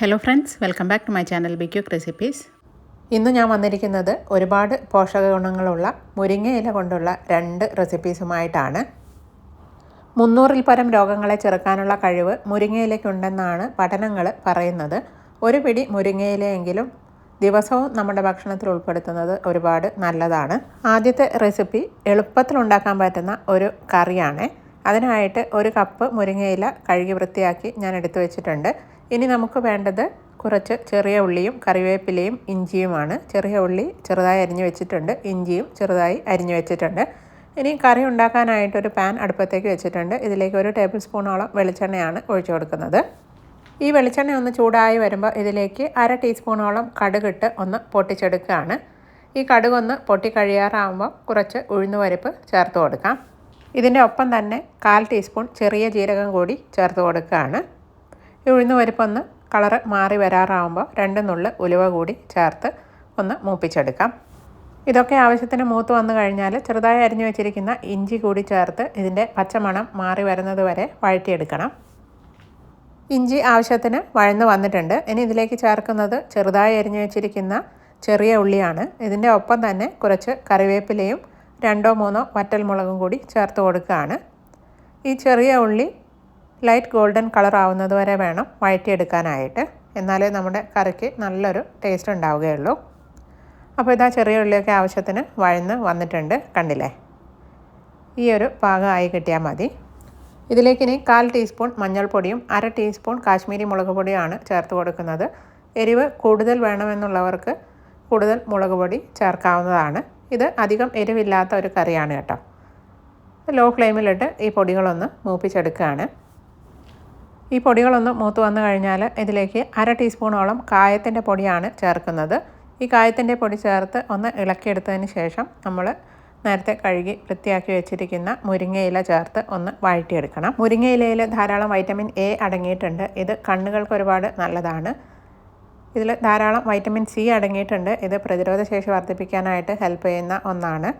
Hello friends welcome back to my channel ബിക്യൂക്ക് recipes ഇന്ന് ഞാൻ വന്നിരിക്കുന്നത് ഒരുപാട് പോഷക ഗുണങ്ങളുള്ള മുരിങ്ങയില കൊണ്ടുള്ള രണ്ട് റെസിപ്പീസുമായിട്ടാണ് മുന്നൂറിൽ പരം രോഗങ്ങളെ ചെറുക്കാനുള്ള കഴിവ് മുരിങ്ങയിലയ്ക്കുണ്ടെന്നാണ് പഠനങ്ങൾ പറയുന്നത്. ഒരു പിടി മുരിങ്ങയിലയെങ്കിലും ദിവസവും നമ്മുടെ ഭക്ഷണത്തിൽ ഉൾപ്പെടുത്തുന്നത് ഒരുപാട് നല്ലതാണ്. ആദ്യത്തെ റെസിപ്പി എളുപ്പത്തിൽ ഉണ്ടാക്കാൻ പറ്റുന്ന ഒരു കറിയാണ്. അതിനായിട്ട് ഒരു കപ്പ് മുരിങ്ങയില കഴുകി വൃത്തിയാക്കി ഞാൻ എടുത്തു വെച്ചിട്ടുണ്ട്. ഇനി നമുക്ക് വേണ്ടത് കുറച്ച് ചെറിയ ഉള്ളിയും കറിവേപ്പിലയും ഇഞ്ചിയുമാണ്. ചെറിയ ഉള്ളി ചെറുതായി അരിഞ്ഞു വെച്ചിട്ടുണ്ട്. ഇഞ്ചിയും ചെറുതായി അരിഞ്ഞു വെച്ചിട്ടുണ്ട്. ഇനി കറി ഉണ്ടാക്കാനായിട്ടൊരു പാൻ അടുപ്പത്തേക്ക് വെച്ചിട്ടുണ്ട്. ഇതിലേക്ക് ഒരു ടേബിൾ സ്പൂണോളം വെളിച്ചെണ്ണയാണ് ഒഴിച്ചു കൊടുക്കുന്നത്. ഈ വെളിച്ചെണ്ണ ഒന്ന് ചൂടായി വരുമ്പോൾ ഇതിലേക്ക് അര ടീസ്പൂണോളം കടുകിട്ട് ഒന്ന് പൊട്ടിച്ചെടുക്കുകയാണ്. ഈ കടുകൊന്ന് പൊട്ടി കഴിയാറാവുമ്പോൾ കുറച്ച് ഉഴുന്നുപരിപ്പ് ചേർത്ത് കൊടുക്കാം. ഇതിന്റെ ഒപ്പം തന്നെ കാൽ ടീസ്പൂൺ ചെറിയ ജീരകം കൂടി ചേർത്ത് കൊടുക്കുകയാണ്. ഈ ഉഴുന്നുപരിപ്പൊന്ന് കളറ് മാറി വരാറാവുമ്പോൾ രണ്ട് നുള്ള് ഉലുവ കൂടി ചേർത്ത് ഒന്ന് മൂപ്പിച്ചെടുക്കാം. ഇതൊക്കെ ആവശ്യത്തിന് മൂത്ത് വന്നു കഴിഞ്ഞാൽ ചെറുതായി അരിഞ്ഞു വെച്ചിരിക്കുന്ന ഇഞ്ചി കൂടി ചേർത്ത് ഇതിന്റെ പച്ചമണം മാറി വരുന്നത് വരെ വഴറ്റിയെടുക്കണം. ഇഞ്ചി ആവശ്യത്തിന് വഴന്ന് വന്നിട്ടുണ്ട്. ഇനി ഇതിലേക്ക് ചേർക്കുന്നത് ചെറുതായി അരിഞ്ഞു വെച്ചിരിക്കുന്ന ചെറിയ ഉള്ളിയാണ്. ഇതിന്റെ ഒപ്പം തന്നെ കുറച്ച് കറിവേപ്പിലയും രണ്ടോ മൂന്നോ വറ്റൽമുളകും കൂടി ചേർത്ത് കൊടുക്കുകയാണ്. ഈ ചെറിയ ഉള്ളി ലൈറ്റ് ഗോൾഡൻ കളർ ആവുന്നത് വരെ വേണം വഴറ്റിയെടുക്കാനായിട്ട്. എന്നാലേ നമ്മുടെ കറിക്ക് നല്ലൊരു ടേസ്റ്റ് ഉണ്ടാവുകയുള്ളൂ. അപ്പോൾ ഇതാ ചെറിയ ഉള്ളിയൊക്കെ ആവശ്യത്തിന് വഴന്ന് വന്നിട്ടുണ്ട് കണ്ടില്ലേ? ഈ ഒരു പാകമായി കിട്ടിയാൽ മതി. ഇതിലേക്ക് ഇനി കാൽ ടീസ്പൂൺ മഞ്ഞൾപ്പൊടിയും അര ടീസ്പൂൺ കാശ്മീരി മുളക് പൊടിയുമാണ് ചേർത്ത് കൊടുക്കുന്നത്. എരിവ് കൂടുതൽ വേണമെന്നുള്ളവർക്ക് കൂടുതൽ മുളക് പൊടി ചേർക്കാവുന്നതാണ്. ഇത് അധികം എരിവില്ലാത്ത ഒരു കറിയാണ് കേട്ടോ. ലോ ഫ്ലെയിമിലിട്ട് ഈ പൊടികളൊന്ന് മൂപ്പിച്ചെടുക്കുകയാണ്. ഈ പൊടികളൊന്ന് മൂത്ത് വന്നു കഴിഞ്ഞാൽ ഇതിലേക്ക് അര ടീസ്പൂണോളം കായത്തിന്റെ പൊടിയാണ് ചേർക്കുന്നത്. ഈ കായത്തിന്റെ പൊടി ചേർത്ത് ഒന്ന് ഇളക്കിയെടുത്തതിന് ശേഷം നമ്മൾ നേരത്തെ കഴുകി വൃത്തിയാക്കി വെച്ചിരിക്കുന്ന മുരിങ്ങയില ചേർത്ത് ഒന്ന് വഴറ്റിയെടുക്കണം. മുരിങ്ങയിലയിൽ ധാരാളം വൈറ്റമിൻ എ അടങ്ങിയിട്ടുണ്ട്. ഇത് കണ്ണുകൾക്ക് ഒരുപാട് നല്ലതാണ്. ഇതിൽ ധാരാളം വൈറ്റമിൻ സി അടങ്ങിയിട്ടുണ്ട്. ഇത് പ്രതിരോധശേഷി വർദ്ധിപ്പിക്കാനായിട്ട് ഹെൽപ്പ് ചെയ്യുന്ന ഒന്നാണ്.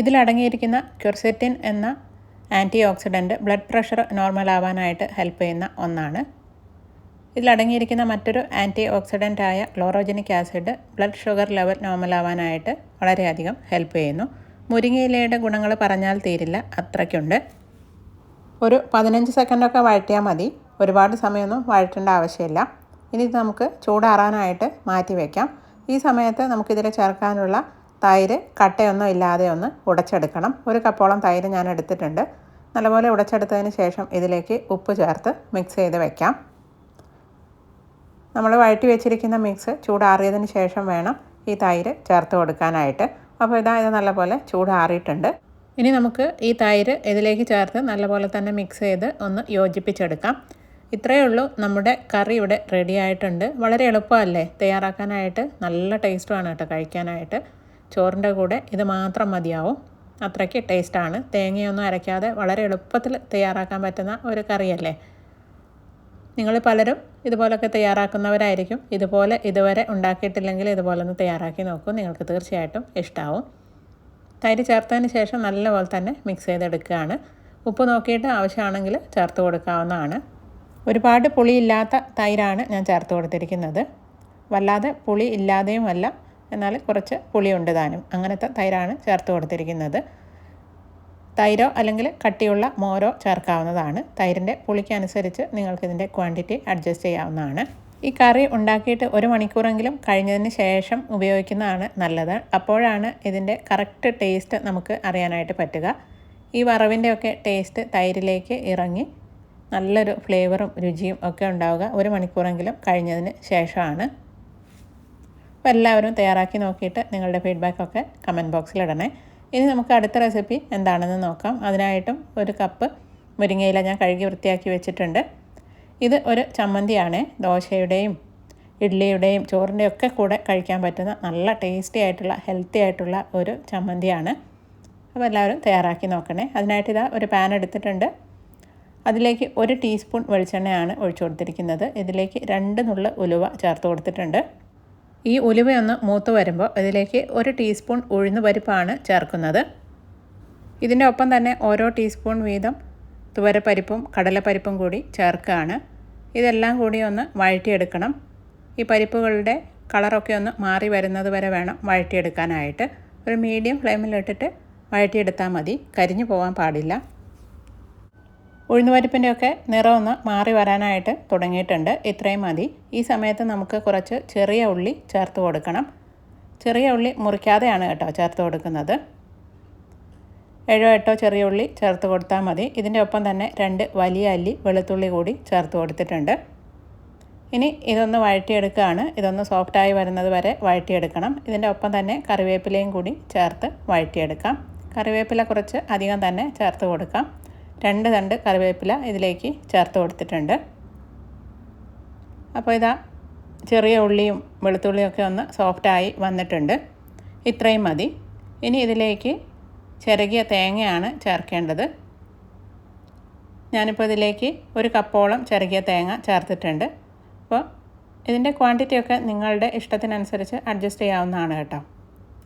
ഇതിലടങ്ങിയിരിക്കുന്ന ക്യുർസെറ്റിൻ എന്ന antioxidant blood pressure normal ആവാനായിട്ട് ഹെൽപ്പ് ചെയ്യുന്ന ഒന്നാണ്. ഇതിലടങ്ങിയിരിക്കുന്ന മറ്റൊരു ആന്റി ഓക്സിഡന്റായ chlorogenic acid blood sugar level normal ആവാനായിട്ട് വളരെയധികം ഹെൽപ്പ് ചെയ്യുന്നു. മുരിങ്ങയിലയുടെ ഗുണങ്ങൾ പറഞ്ഞാൽ തീരില്ല അത്രയ്ക്കുണ്ട്. ഒരു പതിനഞ്ച് സെക്കൻഡൊക്കെ വഴറ്റിയാൽ മതി. ഒരുപാട് സമയമൊന്നും വഴറ്റേണ്ട ആവശ്യമില്ല. ഇനി നമുക്ക് ചൂടാറാനായിട്ട് മാറ്റി വയ്ക്കാം. ഈ സമയത്ത് നമുക്കിതിൽ ചേർക്കാനുള്ള തൈര് കട്ടയൊന്നും ഇല്ലാതെ ഒന്ന് ഉടച്ചെടുക്കണം. ഒരു കപ്പോളം തൈര് ഞാൻ എടുത്തിട്ടുണ്ട്. നല്ലപോലെ ഉടച്ചെടുത്തതിന് ശേഷം ഇതിലേക്ക് ഉപ്പ് ചേർത്ത് മിക്സ് ചെയ്ത് വയ്ക്കാം നമ്മൾ വഴറ്റി വെച്ചിരിക്കുന്ന മിക്സ് ചൂടാറിയതിന് ശേഷം വേണം ഈ തൈര് ചേർത്ത് കൊടുക്കാനായിട്ട്. അപ്പോൾ ഇതാ ഇത് നല്ലപോലെ ചൂടാറിയിട്ടുണ്ട്. ഇനി നമുക്ക് ഈ തൈര് ഇതിലേക്ക് ചേർത്ത് നല്ലപോലെ തന്നെ മിക്സ് ചെയ്ത് ഒന്ന് യോജിപ്പിച്ചെടുക്കാം. ഇത്രയേ ഉള്ളൂ. നമ്മുടെ കറി ഇവിടെ റെഡി ആയിട്ടുണ്ട്. വളരെ എളുപ്പമല്ലേ? തയ്യാറാക്കാനായിട്ട് നല്ല ടേസ്റ്റുമാണ് കേട്ടോ കഴിക്കാനായിട്ട്. ചോറിന്റെ കൂടെ ഇത് മാത്രം മതിയാവും. അത്രയ്ക്ക് ടേസ്റ്റാണ്. തേങ്ങയൊന്നും അരയ്ക്കാതെ വളരെ എളുപ്പത്തിൽ തയ്യാറാക്കാൻ പറ്റുന്ന ഒരു കറിയല്ലേ? നിങ്ങൾ പലരും ഇതുപോലൊക്കെ തയ്യാറാക്കുന്നവരായിരിക്കും. ഇതുപോലെ ഇതുവരെ ഉണ്ടാക്കിയിട്ടില്ലെങ്കിൽ ഇതുപോലെ ഒന്ന് തയ്യാറാക്കി നോക്കൂ. നിങ്ങൾക്ക് തീർച്ചയായിട്ടും ഇഷ്ടമാവും തൈര് ചേർത്തതിന് ശേഷം നല്ലപോലെ തന്നെ മിക്സ് ചെയ്തെടുക്കുകയാണ്. ഉപ്പ് നോക്കിയിട്ട് ആവശ്യമാണെങ്കിൽ ചേർത്ത് കൊടുക്കാവുന്നതാണ്. ഒരുപാട് പുളിയില്ലാത്ത തൈരാണ് ഞാൻ ചേർത്ത് കൊടുത്തിരിക്കുന്നത്. വല്ലാതെ പുളി ഇല്ലാതെയും അല്ല എന്നാൽ കുറച്ച് പുളിയുണ്ട് താനും. അങ്ങനത്തെ തൈരാണ് ചേർത്ത് കൊടുത്തിരിക്കുന്നത്. തൈരോ അല്ലെങ്കിൽ കട്ടിയുള്ള മോരോ ചേർക്കാവുന്നതാണ്. തൈരിന്റെ പുളിക്കനുസരിച്ച് നിങ്ങൾക്കിതിന്റെ ക്വാണ്ടിറ്റി അഡ്ജസ്റ്റ് ചെയ്യാവുന്നതാണ്. ഈ കറി ഉണ്ടാക്കിയിട്ട് ഒരു മണിക്കൂറെങ്കിലും കഴിഞ്ഞതിന് ശേഷം ഉപയോഗിക്കുന്നതാണ് നല്ലത്. അപ്പോഴാണ് ഇതിന്റെ കറക്റ്റ് ടേസ്റ്റ് നമുക്ക് അറിയാനായിട്ട് പറ്റുക. ഈ വറവിന്റെയൊക്കെ ടേസ്റ്റ് തൈരിലേക്ക് ഇറങ്ങി നല്ലൊരു ഫ്ലേവറും രുചിയും ഒക്കെ ഉണ്ടാവുക ഒരു മണിക്കൂറെങ്കിലും കഴിഞ്ഞതിന് ശേഷമാണ്. അപ്പോൾ എല്ലാവരും തയ്യാറാക്കി നോക്കിയിട്ട് നിങ്ങളുടെ ഫീഡ്ബാക്കൊക്കെ കമന്റ് ബോക്സിൽ ഇടണേ. ഇനി നമുക്ക് അടുത്ത റെസിപ്പി എന്താണെന്ന് നോക്കാം. അതിനായിട്ടും ഒരു കപ്പ് മുരിങ്ങയില ഞാൻ കഴുകി വൃത്തിയാക്കി വെച്ചിട്ടുണ്ട്. ഇത് ഒരു ചമ്മന്തിയാണ്. ദോശയുടെയും ഇഡ്ഡലിയുടെയും ചോറിന്റെയും ഒക്കെ കൂടെ കഴിക്കാൻ പറ്റുന്ന നല്ല ടേസ്റ്റി ആയിട്ടുള്ള ഹെൽത്തി ആയിട്ടുള്ള ഒരു ചമ്മന്തിയാണ്. അപ്പോൾ എല്ലാവരും തയ്യാറാക്കി നോക്കണേ. അതിനായിട്ട് ഇതാ ഒരു പാൻ എടുത്തിട്ടുണ്ട്. അതിലേക്ക് ഒരു ടീസ്പൂൺ വെളിച്ചെണ്ണയാണ് ഒഴിച്ചു കൊടുത്തിരിക്കുന്നത്. ഇതിലേക്ക് രണ്ട് നുള്ളു ഉലുവ ചേർത്ത് കൊടുത്തിട്ടുണ്ട്. ഈ ഉലുവയൊന്ന് മൂത്ത് വരുമ്പോൾ അതിലേക്ക് ഒരു ടീസ്പൂൺ ഉഴുന്ന് പരിപ്പാണ് ചേർക്കുന്നത്. ഇതിന്റെ ഒപ്പം തന്നെ ഓരോ ടീസ്പൂൺ വീതം തുവരപ്പരിപ്പും കടലപ്പരിപ്പും കൂടി ചേർക്കുകയാണ്. ഇതെല്ലാം കൂടി ഒന്ന് വഴറ്റിയെടുക്കണം. ഈ പരിപ്പുകളുടെ കളറൊക്കെ ഒന്ന് മാറി വരുന്നത് വരെ വേണം വഴറ്റിയെടുക്കാനായിട്ട്. ഒരു മീഡിയം ഫ്ലെയിമിലിട്ടിട്ട് വഴറ്റിയെടുത്താൽ മതി. കരിഞ്ഞു പോകാൻ പാടില്ല. ഉഴുന്നുപരിപ്പിന്റെയൊക്കെ നിറം ഒന്ന് മാറി വരാനായിട്ട് തുടങ്ങിയിട്ടുണ്ട്. ഇത്രയും മതി. ഈ സമയത്ത് നമുക്ക് കുറച്ച് ചെറിയ ഉള്ളി ചേർത്ത് കൊടുക്കണം. ചെറിയ ഉള്ളി മുറിക്കാതെയാണ് കേട്ടോ ചേർത്ത് കൊടുക്കുന്നത്. ഏഴോ എട്ടോ ചെറിയ ഉള്ളി ചേർത്ത് കൊടുത്താൽ മതി. ഇതിന്റെ ഒപ്പം തന്നെ രണ്ട് വലിയ അല്ലി വെളുത്തുള്ളി കൂടി ചേർത്ത് കൊടുത്തിട്ടുണ്ട്. ഇനി ഇതൊന്ന് വഴറ്റിയെടുക്കുകയാണ്. ഇതൊന്ന് സോഫ്റ്റായി വരുന്നത് വരെ വഴറ്റിയെടുക്കണം. ഇതിന്റെ ഒപ്പം തന്നെ കറിവേപ്പിലയും കൂടി ചേർത്ത് വഴറ്റിയെടുക്കാം. കറിവേപ്പില കുറച്ച് അധികം തന്നെ ചേർത്ത് കൊടുക്കാം. രണ്ട് തണ്ട് കറിവേപ്പില ഇതിലേക്ക് ചേർത്ത് കൊടുത്തിട്ടുണ്ട്. അപ്പോൾ ഇതാ ചെറിയ ഉള്ളിയും വെളുത്തുള്ളിയൊക്കെ ഒന്ന് സോഫ്റ്റായി വന്നിട്ടുണ്ട്. ഇത്രയും മതി. ഇനി ഇതിലേക്ക് ചിരകിയ തേങ്ങയാണ് ചേർക്കേണ്ടത്. ഞാനിപ്പോൾ ഇതിലേക്ക് ഒരു കപ്പോളം ചിരകിയ തേങ്ങ ചേർത്തിട്ടുണ്ട്. അപ്പോൾ ഇതിന്റെ ക്വാണ്ടിറ്റിയൊക്കെ നിങ്ങളുടെ ഇഷ്ടത്തിനനുസരിച്ച് അഡ്ജസ്റ്റ് ചെയ്യാവുന്നതാണ് കേട്ടോ.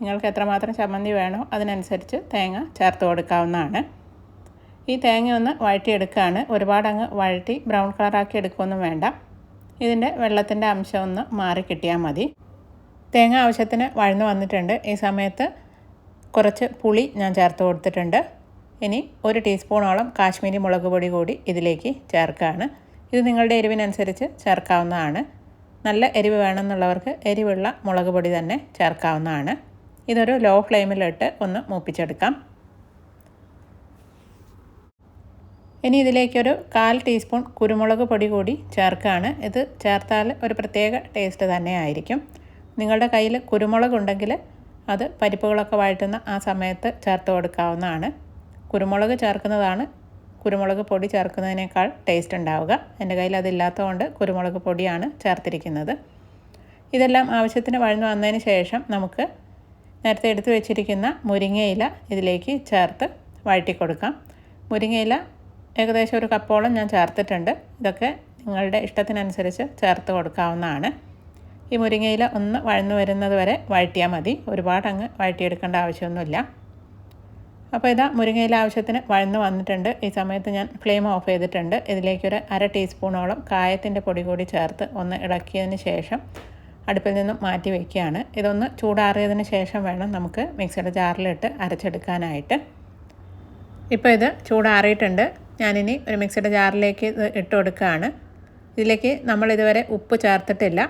നിങ്ങൾക്ക് എത്രമാത്രം ചമ്മന്തി വേണോ അതിനനുസരിച്ച് തേങ്ങ ചേർത്ത് കൊടുക്കാവുന്നതാണ്. ഈ തേങ്ങ ഒന്ന് വഴറ്റിയെടുക്കുകയാണ്. ഒരുപാട് അങ്ങ് വഴറ്റി ബ്രൗൺ കളറാക്കി എടുക്കുകയൊന്നും വേണ്ട. ഇതിന്റെ വെള്ളത്തിന്റെ അംശം ഒന്ന് മാറി കിട്ടിയാൽ മതി. തേങ്ങ ആവശ്യത്തിന് വഴന്നു വന്നിട്ടുണ്ട്. ഈ സമയത്ത് കുറച്ച് പുളി ഞാൻ ചേർത്ത് കൊടുത്തിട്ടുണ്ട്. ഇനി ഒരു ടീസ്പൂണോളം കാശ്മീരി മുളക് പൊടി കൂടി ഇതിലേക്ക് ചേർക്കുകയാണ്. ഇത് നിങ്ങളുടെ എരിവിനനുസരിച്ച് ചേർക്കാവുന്നതാണ്. നല്ല എരിവ് വേണമെന്നുള്ളവർക്ക് എരിവുള്ള മുളക് പൊടി തന്നെ ചേർക്കാവുന്നതാണ്. ഇതൊരു ലോ ഫ്ലെയിമിലിട്ട് ഒന്ന് മൂപ്പിച്ചെടുക്കാം. ഇനി ഇതിലേക്കൊരു കാൽ ടീസ്പൂൺ കുരുമുളക് പൊടി കൂടി ചേർക്കുകയാണ്. ഇത് ചേർത്താൽ ഒരു പ്രത്യേക ടേസ്റ്റ് തന്നെ ആയിരിക്കും. നിങ്ങളുടെ കയ്യിൽ കുരുമുളക് ഉണ്ടെങ്കിൽ അത് പരിപ്പുകളൊക്കെ വഴറ്റുന്ന ആ സമയത്ത് ചേർത്ത് കൊടുക്കാവുന്നതാണ്. കുരുമുളക് ചേർക്കുന്നതാണ് കുരുമുളക് പൊടി ചേർക്കുന്നതിനേക്കാൾ ടേസ്റ്റ് ഉണ്ടാവുക. എന്റെ കയ്യിൽ അതില്ലാത്തതുകൊണ്ട് കുരുമുളക് പൊടിയാണ് ചേർത്തിരിക്കുന്നത്. ഇതെല്ലാം ആവശ്യത്തിന് വഴന്നു വന്നതിന് ശേഷം നമുക്ക് നേരത്തെ എടുത്തു വെച്ചിരിക്കുന്ന മുരിങ്ങയില ഇതിലേക്ക് ചേർത്ത് വഴറ്റി കൊടുക്കാം. മുരിങ്ങയില ഏകദേശം ഒരു കപ്പോളം ഞാൻ ചേർത്തിട്ടുണ്ട്. ഇതൊക്കെ നിങ്ങളുടെ ഇഷ്ടത്തിനനുസരിച്ച് ചേർത്ത് കൊടുക്കാവുന്നതാണ്. ഈ മുരിങ്ങയില ഒന്ന് വഴന്നു വരുന്നത് വരെ വഴറ്റിയാൽ മതി. ഒരുപാട് അങ്ങ് വഴറ്റിയെടുക്കേണ്ട ആവശ്യമൊന്നുമില്ല. അപ്പോൾ ഇതാ മുരിങ്ങയില ആവശ്യത്തിന് വഴന്നു വന്നിട്ടുണ്ട്. ഈ സമയത്ത് ഞാൻ ഫ്ലെയിം ഓഫ് ചെയ്തിട്ടുണ്ട്. ഇതിലേക്കൊരു അര ടീസ്പൂണോളം കായത്തിന്റെ പൊടി കൂടി ചേർത്ത് ഒന്ന് ഇളക്കിയതിന് ശേഷം അടുപ്പിൽ നിന്നും മാറ്റി വയ്ക്കുകയാണ്. ഇതൊന്ന് ചൂടാറിയതിന് ശേഷം വേണം നമുക്ക് മിക്സിയുടെ ജാറിലിട്ട് അരച്ചെടുക്കാനായിട്ട്. ഇപ്പോൾ ഇത് ചൂടാറിയിട്ടുണ്ട്. ഞാനിനി ഒരു മിക്സിയുടെ ജാറിലേക്ക് ഇത് ഇട്ട് കൊടുക്കുകയാണ്. ഇതിലേക്ക് നമ്മൾ ഇതുവരെ ഉപ്പ് ചേർത്തിട്ടില്ല.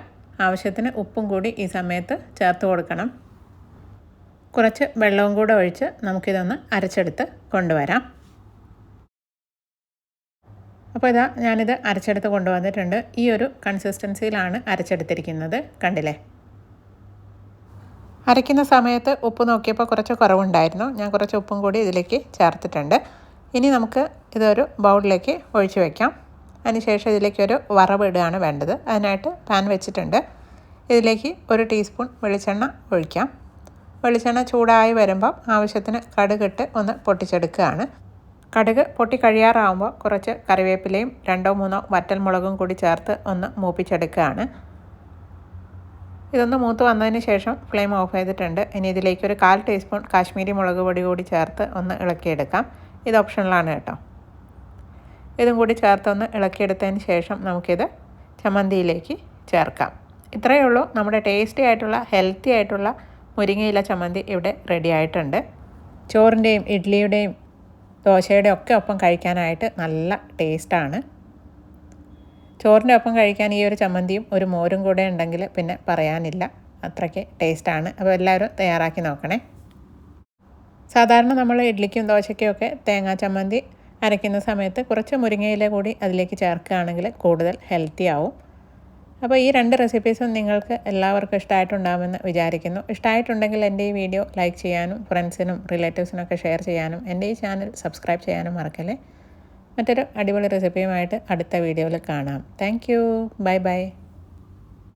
ആവശ്യത്തിന് ഉപ്പും കൂടി ഈ സമയത്ത് ചേർത്ത് കൊടുക്കണം. കുറച്ച് വെള്ളവും കൂടെ ഒഴിച്ച് നമുക്കിതൊന്ന് അരച്ചെടുത്ത് കൊണ്ടുവരാം. അപ്പോൾ ഇതാ ഞാനിത് അരച്ചെടുത്ത് കൊണ്ടുവന്നിട്ടുണ്ട്. ഈ ഒരു കൺസിസ്റ്റൻസിയിലാണ് അരച്ചെടുത്തിരിക്കുന്നത്. കണ്ടില്ലേ? അരയ്ക്കുന്ന സമയത്ത് ഉപ്പ് നോക്കിയപ്പോൾ കുറച്ച് കുറവുണ്ടായിരുന്നു. ഞാൻ കുറച്ച് ഉപ്പും കൂടി ഇതിലേക്ക് ചേർത്തിട്ടുണ്ട്. ഇനി നമുക്ക് ഇതൊരു ബൗളിലേക്ക് ഒഴിച്ച് വയ്ക്കാം അതിനുശേഷം വറവ് ഇടുകയാണ് വേണ്ടത്. അതിനായിട്ട് പാൻ വെച്ചിട്ടുണ്ട്. ഇതിലേക്ക് ഒരു ടീസ്പൂൺ വെളിച്ചെണ്ണ ഒഴിക്കാം. വെളിച്ചെണ്ണ ചൂടായി വരുമ്പോൾ ആവശ്യത്തിന് കടുകിട്ട് ഒന്ന് പൊട്ടിച്ചെടുക്കുകയാണ്. കടുക് പൊട്ടി കഴിയാറാവുമ്പോൾ കുറച്ച് കറിവേപ്പിലയും രണ്ടോ മൂന്നോ വറ്റൽമുളകും കൂടി ചേർത്ത് ഒന്ന് മൂപ്പിച്ചെടുക്കുകയാണ്. ഇതൊന്ന് മൂത്ത് വന്നതിന് ശേഷം ഫ്ലെയിം ഓഫ് ചെയ്തിട്ടുണ്ട്. ഇനി ഇതിലേക്ക് ഒരു കാൽ ടീസ്പൂൺ കാശ്മീരി മുളക് പൊടി കൂടി ചേർത്ത് ഒന്ന് ഇളക്കിയെടുക്കാം. ഇത് ഓപ്ഷനിലാണ് കേട്ടോ. ഇതും കൂടി ചേർത്തൊന്ന് ഇളക്കിയെടുത്തതിന് ശേഷം നമുക്കിത് ചമ്മന്തിയിലേക്ക് ചേർക്കാം. ഇത്രയേ ഉള്ളൂ. നമ്മുടെ ടേസ്റ്റി ആയിട്ടുള്ള ഹെൽത്തി ആയിട്ടുള്ള മുരിങ്ങയില ചമ്മന്തി ഇവിടെ റെഡി ആയിട്ടുണ്ട്. ചോറിന്റെയും ഇഡ്ഡലിയുടെയും ദോശയുടെ ഒക്കെ ഒപ്പം കഴിക്കാനായിട്ട് നല്ല ടേസ്റ്റാണ് ചോറിന്റെ ഒപ്പം കഴിക്കാൻ ഈ ഒരു ചമ്മന്തിയും ഒരു മോരും കൂടെ ഉണ്ടെങ്കിൽ പിന്നെ പറയാനില്ല. അത്രയ്ക്ക് ടേസ്റ്റാണ് അപ്പോൾ എല്ലാവരും തയ്യാറാക്കി നോക്കണേ. സാധാരണ നമ്മൾ ഇഡ്ഡലിക്കും ദോശയ്ക്കും ഒക്കെ തേങ്ങാ ചമ്മന്തി അരയ്ക്കുന്ന സമയത്ത് കുറച്ച് മുരിങ്ങയില കൂടി അതിലേക്ക് ചേർക്കുകയാണെങ്കിൽ കൂടുതൽ ഹെൽത്തി ആവും. അപ്പോൾ ഈ രണ്ട് റെസിപ്പീസും നിങ്ങൾക്ക് എല്ലാവർക്കും ഇഷ്ടമായിട്ടുണ്ടാകുമെന്ന് വിചാരിക്കുന്നു. ഇഷ്ടമായിട്ടുണ്ടെങ്കിൽ എന്റെ ഈ വീഡിയോ ലൈക്ക് ചെയ്യാനും ഫ്രണ്ട്സിനും റിലേറ്റീവ്സിനൊക്കെ ഷെയർ ചെയ്യാനും എന്റെ ഈ ചാനൽ സബ്സ്ക്രൈബ് ചെയ്യാനും മറക്കല്ലേ. മറ്റൊരു അടിപൊളി റെസിപ്പിയുമായിട്ട് അടുത്ത വീഡിയോയിൽ കാണാം. Thank bye bye